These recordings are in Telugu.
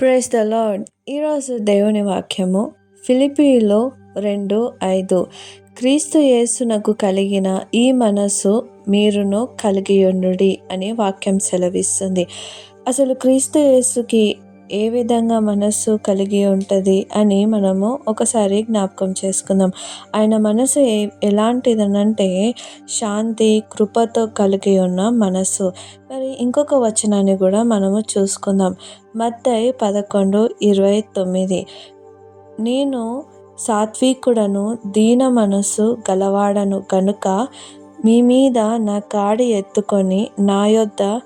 ప్రేస్ ద లాడ్ ఈరోజు దేవుని వాక్యము ఫిలిపీలో రెండు ఐదు. క్రీస్తు యేసునకు కలిగిన ఈ మనసు మీరును కలిగి ఉండుడి వాక్యం సెలవిస్తుంది. అసలు క్రీస్తు యేసుకి ఏ విధంగా మనస్సు కలిగి ఉంటుంది అని మనము ఒకసారి జ్ఞాపకం చేసుకుందాం. ఆయన మనసు ఏ ఎలాంటిదనంటే శాంతి కృపతో కలిగి ఉన్న మనస్సు. మరి ఇంకొక వచనాన్ని కూడా మనము చూసుకుందాం. మత్తయి పదకొండు ఇరవై తొమ్మిది. నేను సాత్వికుడను దీన మనస్సు గలవాడను కనుక మీ మీద నా కాడి ఎత్తుకొని నా యొద్ద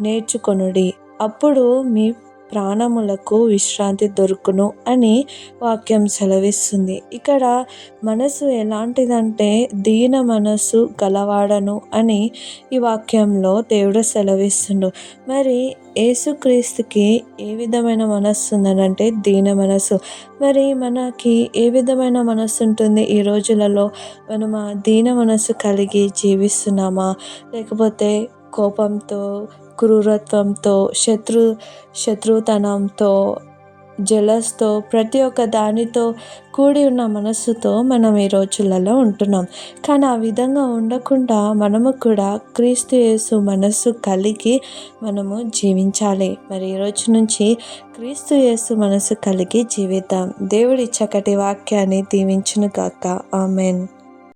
నేర్చుకొనుడి. అప్పుడు మీ ప్రాణములకు విశ్రాంతి దొరుకును అని వాక్యం సెలవిస్తుంది. ఇక్కడ మనసు ఎలాంటిదంటే దీన మనసు గలవాడను అని ఈ వాక్యంలో దేవుడు సెలవిస్తుండు. మరి యేసుక్రీస్తుకి ఏ విధమైన మనస్సు ఉందనంటే దీన మనసు మరి మనకి ఏ విధమైన మనస్సు ఉంటుంది? ఈ రోజులలో మనం ఆ దీన మనస్సు కలిగి జీవిస్తున్నామా? లేకపోతే కోపంతో క్రూరత్వంతో శత్రు శత్రుతనంతో జలస్తో ప్రతి ఒక్క దానితో కూడి ఉన్న మనస్సుతో మనం ఈ రోజులలో ఉంటున్నాం. కానీ ఆ విధంగా ఉండకుండా మనము కూడా క్రీస్తు యేసు మనస్సు కలిగి మనము జీవించాలి. మరి ఈ రోజు నుంచి క్రీస్తు యేసు మనస్సు కలిగి జీవిద్దాం. దేవుడి చక్కటి వాక్యాన్ని దీవించును కాక ఆమెన్.